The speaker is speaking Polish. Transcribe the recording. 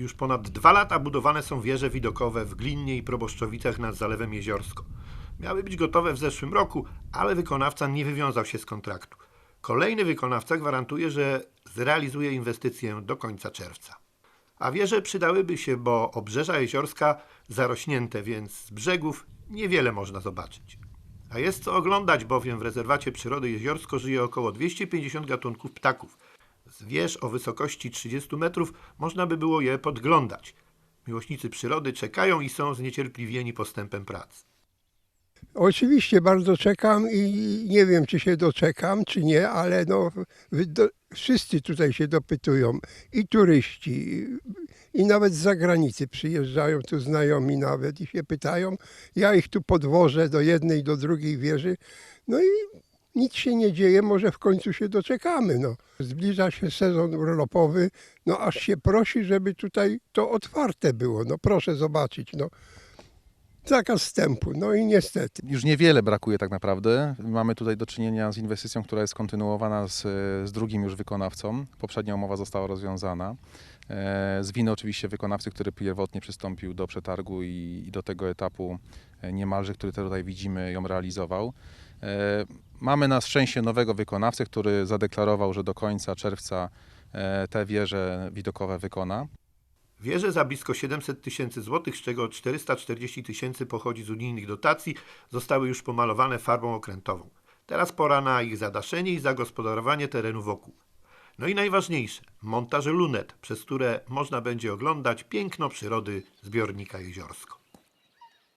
Już ponad dwa lata budowane są wieże widokowe w Glinnie i Proboszczowicach nad Zalewem Jeziorsko. Miały być gotowe w zeszłym roku, ale wykonawca nie wywiązał się z kontraktu. Kolejny wykonawca gwarantuje, że zrealizuje inwestycję do końca czerwca. A wieże przydałyby się, bo obrzeża jeziorska zarośnięte, więc z brzegów niewiele można zobaczyć. A jest co oglądać, bowiem w rezerwacie przyrody Jeziorsko żyje około 250 gatunków ptaków. Z wież o wysokości 30 metrów można by było je podglądać. Miłośnicy przyrody czekają i są zniecierpliwieni postępem prac. Oczywiście bardzo czekam i nie wiem, czy się doczekam, czy nie, ale no, do, wszyscy tutaj się dopytują. I turyści, i nawet z zagranicy przyjeżdżają tu znajomi nawet i się pytają. Ja ich tu podwożę do jednej, do drugiej wieży. No i nic się nie dzieje, może w końcu się doczekamy. No. Zbliża się sezon urlopowy, no aż się prosi, żeby tutaj to otwarte było. No proszę zobaczyć, no. Zakaz wstępu, no i niestety. Już niewiele brakuje tak naprawdę. Mamy tutaj do czynienia z inwestycją, która jest kontynuowana z, z drugim już wykonawcą. Poprzednia umowa została rozwiązana. E, Z winy oczywiście wykonawcy, który pierwotnie przystąpił do przetargu i, i do tego etapu e, niemalże, który tutaj widzimy, ją realizował. Mamy na szczęście nowego wykonawcę, który zadeklarował, że do końca czerwca e, te wieże widokowe wykona. Wieże za blisko 700 tysięcy złotych, z czego 440 tysięcy pochodzi z unijnych dotacji, zostały już pomalowane farbą okrętową. Teraz pora na ich zadaszenie i zagospodarowanie terenu wokół. No i najważniejsze, montaże lunet, przez które można będzie oglądać piękno przyrody zbiornika Jeziorsko.